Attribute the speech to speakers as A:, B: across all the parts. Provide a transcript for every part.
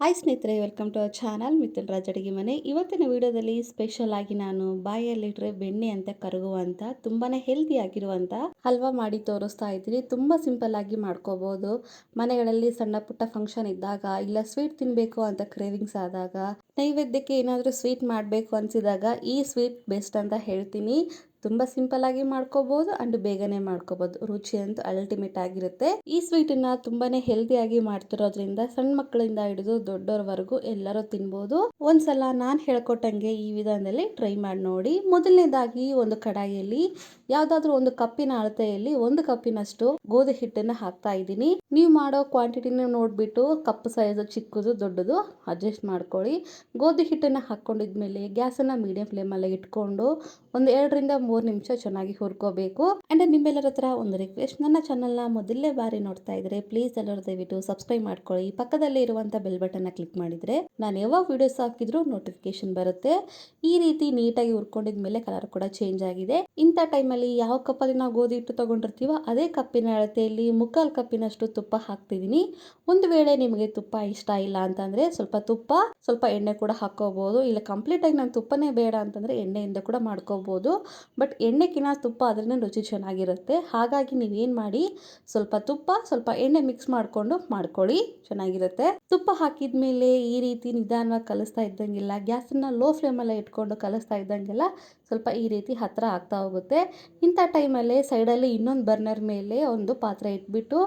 A: Hi ಸ್ನೇಹಿತರೆ welcome to our channel Mithun Raj ಅಡುಗೆ ಮನೆ ಇವತ್ತಿನ ವಿಡಿಯೋದಲ್ಲಿ ಸ್ಪೆಷಲ್ ಆಗಿ ನಾನು ಬಾಯಲ್ಲಿಟ್ರೆ ಬೆಣ್ಣೆ ಅಂತ ಕರಗುವಂತ, ತುಂಬಾನೇ ಹೆಲ್ದಿ ಆಗಿರುವಂತ ಹಲ್ವಾ ಮಾಡಿ ತೋರಿಸ್ತಾ ಇದ್ದೀನಿ. ತುಂಬಾ ಸಿಂಪಲ್ ಆಗಿ ಮಾಡ್ಕೋಬಹುದು ಮನೆಗಳಲ್ಲಿ ಸಣ್ಣ ಪುಟ್ಟ ಫಂಕ್ಷನ್ ಇದ್ದಾಗ, ಇಲ್ಲ ಸ್ವೀಟ್ ತಿನ್ನಬೇಕು ಅಂತ ಕ್ರೇವಿಂಗ್ಸ್ ಆದಾಗ ನೈವೇದ್ಯಕ್ಕೆ ಏನಾದರೂ ಸ್ವೀಟ್ ಮಾಡಬೇಕು ಅನಿಸಿದಾಗ ಈ ಸ್ವೀಟ್ ಬೆಸ್ಟ್ ಅಂತ ಹೇಳ್ತೀನಿ. ತುಂಬ ಸಿಂಪಲ್ ಆಗಿ ಮಾಡ್ಕೋಬಹುದು ಅಂಡ್ ಬೇಗನೆ ಮಾಡ್ಕೋಬಹುದು ರುಚಿ ಅಂತೂ ಅಲ್ಟಿಮೇಟ್ ಆಗಿರುತ್ತೆ. ಈ ಸ್ವೀಟ್ನ ತುಂಬಾನೇ ಹೆಲ್ದಿಯಾಗಿ ಮಾಡ್ತಿರೋದ್ರಿಂದ ಸಣ್ಣ ಮಕ್ಕಳಿಂದ ಹಿಡಿದು ದೊಡ್ಡವರವರೆಗೂ ಎಲ್ಲರೂ ತಿನ್ಬಹುದು ಒಂದ್ಸಲ ನಾನ್ ಹೇಳ್ಕೊಟ್ಟಂಗೆ ಈ ವಿಧಾನದಲ್ಲಿ ಟ್ರೈ ಮಾಡಿ ನೋಡಿ. ಮೊದಲನೇದಾಗಿ ಒಂದು ಕಡಾಯಿಯಲ್ಲಿ ಯಾವ್ದಾದ್ರು ಒಂದು ಕಪ್ಪಿನ ಅಳತೆಯಲ್ಲಿ ಒಂದು ಕಪ್ಪಿನಷ್ಟು ಗೋಧಿ ಹಿಟ್ಟನ್ನ ಹಾಕ್ತಾ ಇದ್ದೀನಿ. ನೀವು ಮಾಡೋ ಕ್ವಾಂಟಿಟಿನ ನೋಡ್ಬಿಟ್ಟು ಕಪ್ ಸೈಜ್ ಚಿಕ್ಕದು ದೊಡ್ಡದು ಅಡ್ಜಸ್ಟ್ ಮಾಡ್ಕೊಳ್ಳಿ. ಗೋಧಿ ಹಿಟ್ಟನ್ನ ಹಾಕ್ಕೊಂಡಿದ್ಮೇಲೆ ಗ್ಯಾಸನ್ನು ಮೀಡಿಯಂ ಫ್ಲೇಮಲ್ಲಿ ಇಟ್ಕೊಂಡು ಒಂದು ಎರಡರಿಂದ ಮೂರು ನಿಮಿಷ ಚೆನ್ನಾಗಿ ಹುರ್ಕೋಬೇಕು. ಅಂಡ್ ನಿಮ್ಮೆಲ್ಲರ ಹತ್ರ ಒಂದು ರಿಕ್ವೆಸ್ಟ್ ನನ್ನ ಚಾನಲ್ನ ಮೊದಲನೇ ಬಾರಿ ನೋಡ್ತಾ ಇದ್ರೆ ಪ್ಲೀಸ್ ಎಲ್ಲರೂ ದಯವಿಟ್ಟು ಸಬ್ಸ್ಕ್ರೈಬ್ ಮಾಡ್ಕೊಳ್ಳಿ. ಪಕ್ಕದಲ್ಲಿ ಇರುವಂತ ಬೆಲ್ ಬಟನ್ ಕ್ಲಿಕ್ ಮಾಡಿದ್ರೆ ನಾನು ಯಾವಾಗ ವಿಡಿಯೋಸ್ ಹಾಕಿದ್ರು ನೋಟಿಫಿಕೇಶನ್ ಬರುತ್ತೆ. ಈ ರೀತಿ ನೀಟಾಗಿ ಹುರ್ಕೊಂಡಿದ್ಮೇಲೆ ಕಲರ್ ಕೂಡ ಚೇಂಜ್ ಆಗಿದೆ. ಇಂಥ ಟೈಮಲ್ಲಿ ಯಾವ ಕಪ್ಪಲ್ಲಿ ನಾವು ಗೋಧಿ ಹಿಟ್ಟು ತೊಗೊಂಡಿರ್ತೀವೋ ಅದೇ ಕಪ್ಪಿನ ಅಳತೆಯಲ್ಲಿ ಮುಕ್ಕಾಲು ಕಪ್ಪಿನಷ್ಟು ತುಪ್ಪ ಹಾಕ್ತಿದ್ದೀನಿ ಒಂದು ವೇಳೆ ನಿಮಗೆ ತುಪ್ಪ ಇಷ್ಟ ಇಲ್ಲ ಅಂತಂದರೆ ಸ್ವಲ್ಪ ತುಪ್ಪ, ಸ್ವಲ್ಪ ಎಣ್ಣೆ ಕೂಡ ಹಾಕ್ಕೋಬೋದು ಇಲ್ಲ ಕಂಪ್ಲೀಟಾಗಿ ನಾನು ತುಪ್ಪನೇ ಬೇಡ ಅಂತಂದರೆ ಎಣ್ಣೆಯಿಂದ ಕೂಡ ಮಾಡ್ಕೋಬೋದು. ಬಟ್ ಎಣ್ಣೆಕ್ಕಿನ ತುಪ್ಪ ಅದರಿಂದ ರುಚಿ ಚೆನ್ನಾಗಿರುತ್ತೆ. ಹಾಗಾಗಿ ನೀವೇನು ಮಾಡಿ ಸ್ವಲ್ಪ ತುಪ್ಪ, ಸ್ವಲ್ಪ ಎಣ್ಣೆ ಮಿಕ್ಸ್ ಮಾಡಿಕೊಂಡು ಮಾಡ್ಕೊಳ್ಳಿ. ಚೆನ್ನಾಗಿರುತ್ತೆ. ತುಪ್ಪ ಹಾಕಿದ ಮೇಲೆ ಈ ರೀತಿ ನಿಧಾನವಾಗಿ ಕಲಿಸ್ತಾ ಇದ್ದಂಗಿಲ್ಲ, ಗ್ಯಾಸನ್ನ ಲೋ ಫ್ಲೇಮಲ್ಲೇ ಇಟ್ಕೊಂಡು ಕಲಿಸ್ತಾ ಇದ್ದಂಗೆಲ್ಲ ಸ್ವಲ್ಪ ಈ ರೀತಿ ಹತ್ತಿರ ಆಗ್ತಾ ಹೋಗುತ್ತೆ. ಇಂಥ ಟೈಮಲ್ಲಿ ಸೈಡಲ್ಲಿ ಇನ್ನೊಂದು ಬರ್ನರ್ ಮೇಲೆ ಒಂದು ಪಾತ್ರೆ ಇಟ್ಬಿಟ್ಟು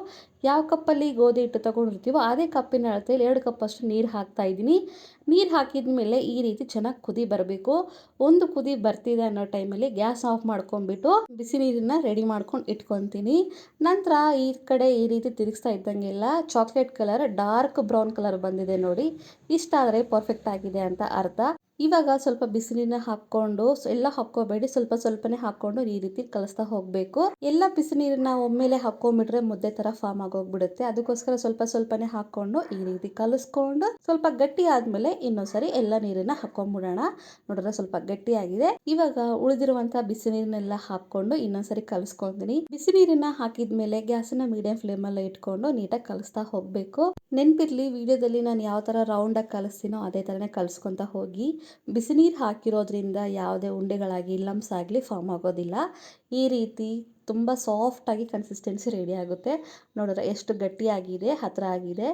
A: ಯಾವ ಕಪ್ಪಲ್ಲಿ ಗೋಧಿ ಹಿಟ್ಟು ತೊಗೊಂಡಿರ್ತೀವೋ ಅದೇ ಕಪ್ಪಿನ ಅಳತೆಯಲ್ಲಿ ಎರಡು ಕಪ್ಪಷ್ಟು ನೀರು ಹಾಕ್ತಾ ಇದ್ದೀನಿ. ನೀರು ಹಾಕಿದ ಮೇಲೆ ಈ ರೀತಿ ಚೆನ್ನಾಗಿ ಕುದಿ ಬರಬೇಕು. ಒಂದು ಕುದಿ ಬರ್ತಿದೆ ಅನ್ನೋ ಟೈಮಲ್ಲಿ ಗ್ಯಾಸ್ ಆಫ್ ಮಾಡ್ಕೊಂಡ್ಬಿಟ್ಟು ಬಿಸಿ ನೀರನ್ನ ರೆಡಿ ಮಾಡ್ಕೊಂಡು ಇಟ್ಕೊತೀನಿ. ನಂತರ ಈ ಕಡೆ ಈ ರೀತಿ ತಿರುಗಿಸ್ತಾ ಇದ್ದಂಗೆಲ್ಲ chocolate colour, dark brown colour ಬಂದಿದೆ ನೋಡಿ. ಇಷ್ಟ ಆದರೆ ಪರ್ಫೆಕ್ಟ್ ಆಗಿದೆ ಅಂತ ಅರ್ಥ. ಇವಾಗ ಸ್ವಲ್ಪ ಬಿಸಿಲಿನ ಹಾಕ್ಕೊಂಡು ಎಲ್ಲ ಹಾಕ್ಕೋಬೇಡಿ. ಸ್ವಲ್ಪ ಸ್ವಲ್ಪನೇ ಹಾಕೊಂಡು ಈ ರೀತಿ ಕಲಿಸ್ತಾ ಹೋಗಬೇಕು. ಎಲ್ಲ ಬಿಸಿನೀರನ್ನ ಒಮ್ಮೆಲೆ ಹಾಕೊಂಡ್ಬಿಟ್ರೆ ಮುದ್ದೆ ತರ ಫಾರ್ಮ್ ಆಗೋಗ್ಬಿಡುತ್ತೆ. ಅದಕ್ಕೋಸ್ಕರ ಸ್ವಲ್ಪ ಸ್ವಲ್ಪನೇ ಹಾಕೊಂಡು ಈ ರೀತಿ ಕಲಿಸ್ಕೊಂಡು ಸ್ವಲ್ಪ ಗಟ್ಟಿ ಆದ್ಮೇಲೆ ಇನ್ನೊಂದ್ಸರಿ ಎಲ್ಲ ನೀರನ್ನ ಹಾಕೊಂಡ್ಬಿಡೋಣ ನೋಡಿದ್ರೆ ಸ್ವಲ್ಪ ಗಟ್ಟಿ ಆಗಿದೆ ಇವಾಗ ಉಳಿದಿರುವಂತ ಬಿಸಿ ನೀರನ್ನೆಲ್ಲ ಹಾಕೊಂಡು ಇನ್ನೊಂದ್ಸರಿ ಕಲಿಸ್ಕೊಂತೀನಿ. ಬಿಸಿ ನೀರನ್ನ ಹಾಕಿದ್ಮೇಲೆ ಗ್ಯಾಸನ್ನ ಮೀಡಿಯಂ ಫ್ಲೇಮ್ ಅಲ್ಲಿ ಇಟ್ಕೊಂಡು ನೀಟಾಗಿ ಕಲಿಸ್ತಾ ಹೋಗ್ಬೇಕು. ನೆನ್ಪಿರ್ಲಿ, ವಿಡಿಯೋದಲ್ಲಿ ನಾನು ಯಾವ ತರ ರೌಂಡ್ ಆಗಿ ಕಲಿಸ್ತೀನೋ ಅದೇ ತರನೇ ಕಲಿಸ್ಕೊಂತ ಹೋಗಿ. ಬಿಸಿ ನೀರು ಹಾಕಿರೋದ್ರಿಂದ ಯಾವುದೇ ಉಂಡೆಗಳಾಗಿ ಲಮ್ಸ್ ಆಗಲಿ ಫಾರ್ಮ್ ಆಗೋದಿಲ್ಲ. ಈ ರೀತಿ ತುಂಬ ಸಾಫ್ಟಾಗಿ ಕನ್ಸಿಸ್ಟೆನ್ಸಿ ರೆಡಿ ಆಗುತ್ತೆ. ನೋಡಿದ್ರೆ ಎಷ್ಟು ಗಟ್ಟಿಯಾಗಿದೆ, ಹತ್ರ ಆಗಿದೆ.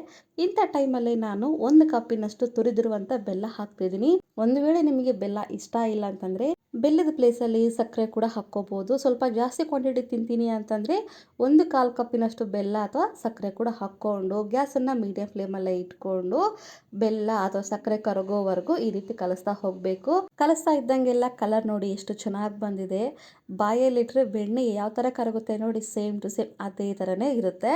A: ಇಂಥ ಟೈಮಲ್ಲಿ ನಾನು ಒಂದು ಕಪ್ಪಿನಷ್ಟು ತುರಿದಿರುವಂಥ ಬೆಲ್ಲ ಹಾಕ್ತಿದ್ದೀನಿ. ಒಂದು ವೇಳೆ ನಿಮಗೆ ಬೆಲ್ಲ ಇಷ್ಟ ಇಲ್ಲ ಅಂತಂದರೆ, ಬೆಲ್ಲದ ಪ್ಲೇಸಲ್ಲಿ ಸಕ್ಕರೆ ಕೂಡ ಹಾಕ್ಕೋಬೋದು. ಸ್ವಲ್ಪ ಜಾಸ್ತಿ ಕ್ವಾಂಟಿಟಿ ತಿಂತೀನಿ ಅಂತಂದರೆ, ಒಂದು ಕಾಲು ಕಪ್ಪಿನಷ್ಟು ಬೆಲ್ಲ ಅಥವಾ ಸಕ್ಕರೆ ಕೂಡ ಹಾಕ್ಕೊಂಡು ಗ್ಯಾಸನ್ನು ಮೀಡಿಯಂ ಫ್ಲೇಮಲ್ಲೇ ಇಟ್ಕೊಂಡು, ಬೆಲ್ಲ ಅಥವಾ ಸಕ್ಕರೆ ಕರಗೋವರೆಗೂ ಈ ರೀತಿ ಕಲಿಸ್ತಾ ಹೋಗಬೇಕು. ಕಲಿಸ್ತಾ ಇದ್ದಂಗೆಲ್ಲ ಕಲರ್ ನೋಡಿ ಎಷ್ಟು ಚೆನ್ನಾಗಿ ಬಂದಿದೆ. ಬಾಯಲ್ಲಿಟ್ಟರೆ ಬೆಣ್ಣೆ ಯಾವ ಥರ ಕರಗುತ್ತೆ ನೋಡಿ ಸೇಮ್ ಟು ಸೇಮ್ ಅದೇ ಥರನೇ ಇರುತ್ತೆ.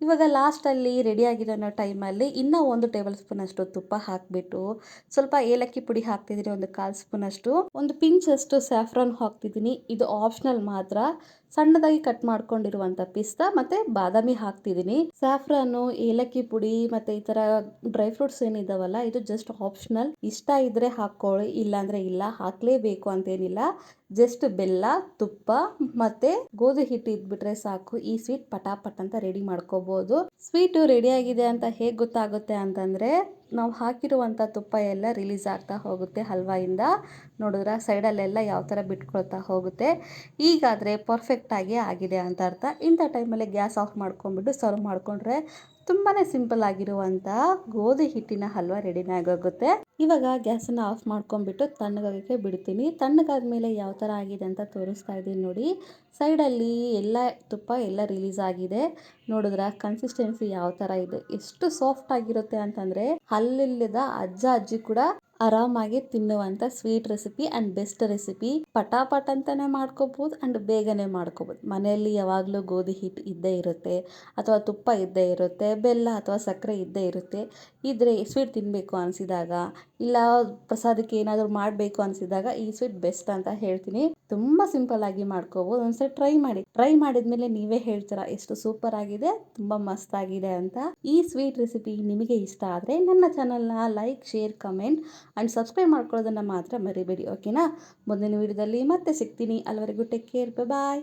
A: ಇವಾಗ ಲಾಸ್ಟಲ್ಲಿ ರೆಡಿಯಾಗಿರೋ ಟೈಮಲ್ಲಿ ಇನ್ನೂ ಒಂದು ಟೇಬಲ್ ಸ್ಪೂನ್ ಅಷ್ಟು ತುಪ್ಪ ಹಾಕಿಬಿಟ್ಟು, ಸ್ವಲ್ಪ ಏಲಕ್ಕಿ ಪುಡಿ ಹಾಕ್ತಿದ್ದೀನಿ ಒಂದು ಕಾಲು ಸ್ಪೂನ್ ಅಷ್ಟು. ಒಂದು ಪಿಂಚ್ ಅಷ್ಟು ಸ್ಯಾಫ್ರಾನ್ ಹಾಕ್ತಿದ್ದೀನಿ ಇದು ಆಪ್ಷನಲ್ ಮಾತ್ರ. ಸಣ್ಣದಾಗಿ ಕಟ್ ಮಾಡ್ಕೊಂಡಿರುವಂತ ಪಿಸ್ತಾ, ಮತ್ತೆ ಬಾದಾಮಿ ಹಾಕ್ತಿದ್ದೀನಿ ಸ್ಯಾಫ್ರಾನು ಏಲಕ್ಕಿ ಪುಡಿ, ಮತ್ತೆ ಈ ತರ ಡ್ರೈ ಫ್ರೂಟ್ಸ್ ಏನಿದಾವಲ್ಲ, ಇದು ಜಸ್ಟ್ ಆಪ್ಷನಲ್ ಇಷ್ಟ ಇದ್ರೆ ಹಾಕೊಳ್ಳಿ ಇಲ್ಲಾಂದ್ರೆ ಇಲ್ಲ, ಹಾಕ್ಲೇಬೇಕು ಅಂತೇನಿಲ್ಲ. ಜಸ್ಟ್ ಬೆಲ್ಲ, ತುಪ್ಪ, ಮತ್ತೆ ಗೋಧಿ ಹಿಟ್ಟು ಇದ್ಬಿಟ್ರೆ ಸಾಕು. ಈ ಸ್ವೀಟ್ ಪಟಾಪಟ್ ಅಂತ ರೆಡಿ ಮಾಡ್ಕೋಬಹುದು ಸ್ವೀಟ್ ರೆಡಿಯಾಗಿದೆ ಅಂತ ಹೇಗೆ ಗೊತ್ತಾಗುತ್ತೆ ಅಂತಂದರೆ ನಾವು ಹಾಕಿರುವಂಥ ತುಪ್ಪ ಎಲ್ಲ ರಿಲೀಸ್ ಆಗ್ತಾ ಹೋಗುತ್ತೆ ಹಲ್ವಾಯಿಂದ. ನೋಡಿದ್ರೆ, ಸೈಡಲ್ಲೆಲ್ಲ ಯಾವ ಥರ ಬಿಟ್ಕೊಳ್ತಾ ಹೋಗುತ್ತೆ. ಈಗಾದರೆ ಪರ್ಫೆಕ್ಟಾಗಿ ಆಗಿದೆ ಅಂತ ಅರ್ಥ. ಇಂಥ ಟೈಮಲ್ಲಿ ಗ್ಯಾಸ್ ಆಫ್ ಮಾಡ್ಕೊಂಡ್ಬಿಟ್ಟು ಸರ್ವ್ ಮಾಡಿಕೊಂಡ್ರೆ ತುಂಬಾ ಸಿಂಪಲ್ ಆಗಿರುವಂಥ ಗೋಧಿ ಹಿಟ್ಟಿನ ಹಲ್ವ ರೆಡಿನೇ ಆಗೋಗುತ್ತೆ. ಇವಾಗ ಗ್ಯಾಸನ್ನು ಆಫ್ ಮಾಡ್ಕೊಂಡ್ಬಿಟ್ಟು ತಣ್ಣಗಾಗಕ್ಕೆ ಬಿಡ್ತೀನಿ. ತಣ್ಣಗಾದ ಮೇಲೆ ಯಾವ ಥರ ಆಗಿದೆ ಅಂತ ತೋರಿಸ್ತಾ ಇದ್ದೀನಿ ನೋಡಿ. ಸೈಡಲ್ಲಿ ಎಲ್ಲ ತುಪ್ಪ ಎಲ್ಲ ರಿಲೀಸ್ ಆಗಿದೆ. ನೋಡಿದ್ರೆ? ಕನ್ಸಿಸ್ಟೆನ್ಸಿ ಯಾವ ಥರ ಇದೆ? ಎಷ್ಟು ಸಾಫ್ಟ್ ಆಗಿರುತ್ತೆ ಅಂತಂದರೆ ಹಲ್ಲಿಲ್ಲದ ಅಜ್ಜ ಅಜ್ಜಿ ಕೂಡ ಆರಾಮಾಗಿ ತಿನ್ನುವಂಥ sweet recipe and best recipe ಪಟಾಪಟ್ ಅಂತಲೇ ಮಾಡ್ಕೋಬೋದು ಆ್ಯಂಡ್ ಬೇಗನೆ ಮಾಡ್ಕೋಬೋದು. ಮನೆಯಲ್ಲಿ ಯಾವಾಗಲೂ ಗೋಧಿ ಹಿಟ್ಟು ಇದ್ದೇ ಇರುತ್ತೆ, ಅಥವಾ ತುಪ್ಪ ಇದ್ದೇ ಇರುತ್ತೆ, ಬೆಲ್ಲ ಅಥವಾ ಸಕ್ಕರೆ ಇದ್ದೇ ಇರುತ್ತೆ. ಇದ್ರೆ ಸ್ವೀಟ್ ತಿನ್ನಬೇಕು ಅನಿಸಿದಾಗ, ಇಲ್ಲ ಪ್ರಸಾದಕ್ಕೆ ಏನಾದರೂ ಮಾಡಬೇಕು ಅನಿಸಿದಾಗ ಈ ಸ್ವೀಟ್ ಬೆಸ್ಟ್ ಅಂತ ಹೇಳ್ತೀನಿ. ತುಂಬ ಸಿಂಪಲ್ ಆಗಿ ಮಾಡ್ಕೋಬೋದು. ಒಂದ್ಸರಿ ಟ್ರೈ ಮಾಡಿ. ಟ್ರೈ ಮಾಡಿದ್ಮೇಲೆ ನೀವೇ ಹೇಳ್ತೀರಾ, ಎಷ್ಟು ಸೂಪರ್ ಆಗಿದೆ, ತುಂಬ ಮಸ್ತ್ ಆಗಿದೆ ಅಂತ. ಈ ಸ್ವೀಟ್ ರೆಸಿಪಿ ನಿಮಗೆ ಇಷ್ಟ ಆದರೆ ನನ್ನ ಚಾನಲ್ನ like share comment and subscribe ಮಾಡ್ಕೊಳ್ಳೋದನ್ನು ಮಾತ್ರ ಮರಿಬೇಡಿ ಓಕೆನಾ? ಮುಂದಿನ ವೀಡಿಯೋದಲ್ಲಿ ಮತ್ತೆ ಸಿಗ್ತೀನಿ. ಅಲ್ಲಿವರೆಗೂ ಟೇಕ್ ಕೇರ್ ಬಾಯ್